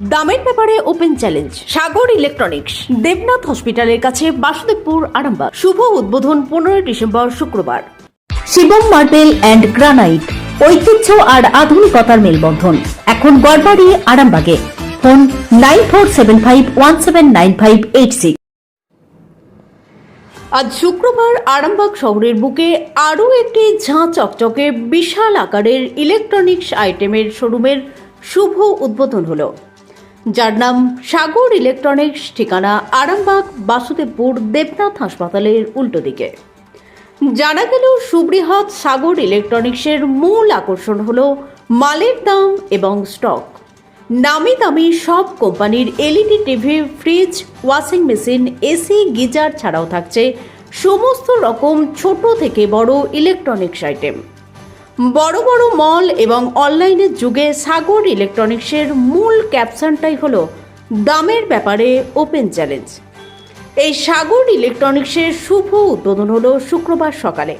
দামের ব্যাপারে open challenge, Sagar electronics, Debnath হসপিটালের কাছে বাসুদেবপুর আরামবাগ। শুভ উদ্বোধন পনেরোই ডিসেম্বর শুক্রবার। শিবম মার্বেল অ্যান্ড গ্রানাইট, ঐতিহ্য আর আধুনিকতার মেলবন্ধন। এখন গড়বাড়ি, আরামবাগে। Phone nine four seven five one seven nine five eight six. আজ শুক্রবার আরামবাগ শহরের বুকে আরও একটি ঝাঁ চকচকে বিশাল আকারের ইলেকট্রনিক্স আইটেমের শোরুমের শুভ উদ্বোধন হলো। যার নাম সাগর ইলেকট্রনিক্স, ঠিকানা আরামবাগ, বাসুদেবপুর, দেবনাথ হাসপাতালের উল্টো দিকে। জানা গেল সুবৃহৎ সাগর ইলেকট্রনিক্সের মূল আকর্ষণ হল মালের দাম এবং স্টক। নামি দামি সব কোম্পানির LED, TV, fridge, washing machine, AC, geyser ছাড়াও থাকছে সমস্ত রকম ছোট থেকে বড় ইলেকট্রনিক্স আইটেম। বড় বড় মল এবং অনলাইনের যুগে সাগর ইলেকট্রনিক্সের মূল ক্যাপশনটাই হলো দামের ব্যাপারে ওপেন চ্যালেঞ্জ এই সাগর ইলেকট্রনিক্সের শুভ উদ্বোধন হলো শুক্রবার সকালে।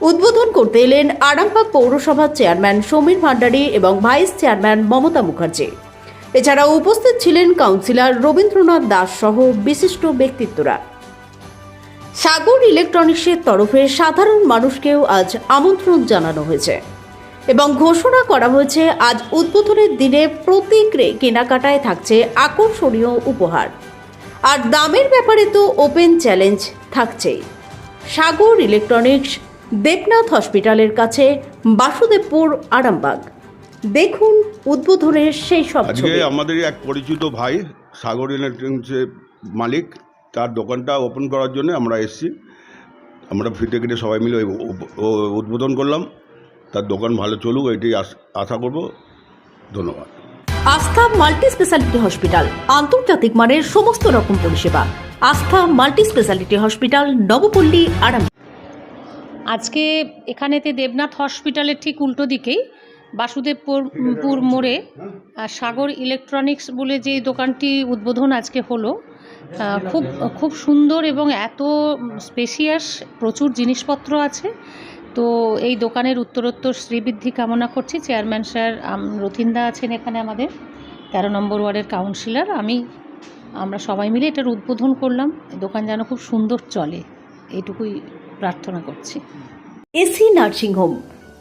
উদ্বোধন করতে এলেন আরামবাগ পৌরসভার চেয়ারম্যান সমীর ভান্ডারী এবং ভাইস চেয়ারম্যান মমতা মুখার্জি। এছাড়া উপস্থিত ছিলেন কাউন্সিলর রবীন্দ্রনাথ দাস সহ বিশিষ্ট ব্যক্তিত্বরা। সাগর ইলেকট্রনিক্সের তরফে সাধারণ মানুষকেও আজ আমন্ত্রণ জানানো হয়েছে। এবং ঘোষণা করা হয়েছে আজ উদ্বোধনের দিনে প্রতি কেনাকাটায় থাকছে আকর্ষণীয় উপহার। আর দামের ব্যাপারে তো ওপেন চ্যালেঞ্জ থাকছেই। সাগর ইলেকট্রনিক্স দেবনাথ হসপিটালের কাছে বাসুদেবপুর আরামবাগ। দেখুন উদ্বোধনের সেই সব আজকে আমাদের এক পরিচিত ভাই সাগর ইলেকট্রনিক্সের মালিক। তার দোকানটা ওপেন করার জন্য আমরা এসেছি। আমরা ফিতে কেটে সবাই মিলে ওই উদ্বোধন করলাম। তার দোকান ভালো চলুক এটাই আশ- আশা করব। ধন্যবাদ। আস্থা মাল্টি স্পেশালিটি হসপিটাল আন্তর্জাতিক মানের সমস্ত রকম পরিষেবা। আস্থা মাল্টি স্পেশালিটি হসপিটাল নবপল্লী আরাম আজকে এখানেতে দেবনাথ হসপিটালের ঠিক উল্টো দিকেই বাসুদেবপুর মোড়ে সাগর ইলেকট্রনিক্স বলে যে দোকানটি উদ্বোধন আজকে হলো খুব খুব সুন্দর এবং এত স্পেশিয়াস প্রচুর জিনিসপত্র আছে। তো এই দোকানের উত্তরোত্তর শ্রীবৃদ্ধি কামনা করছি। চেয়ারম্যান স্যার রথিনদা আছেন এখানে আমাদের, তেরো নম্বর ওয়ার্ডের কাউন্সিলর। আমি, আমরা সবাই মিলে এটার উদ্বোধন করলাম। দোকান যেন খুব সুন্দর চলে এটুকুই প্রার্থনা করছি। AC nursing home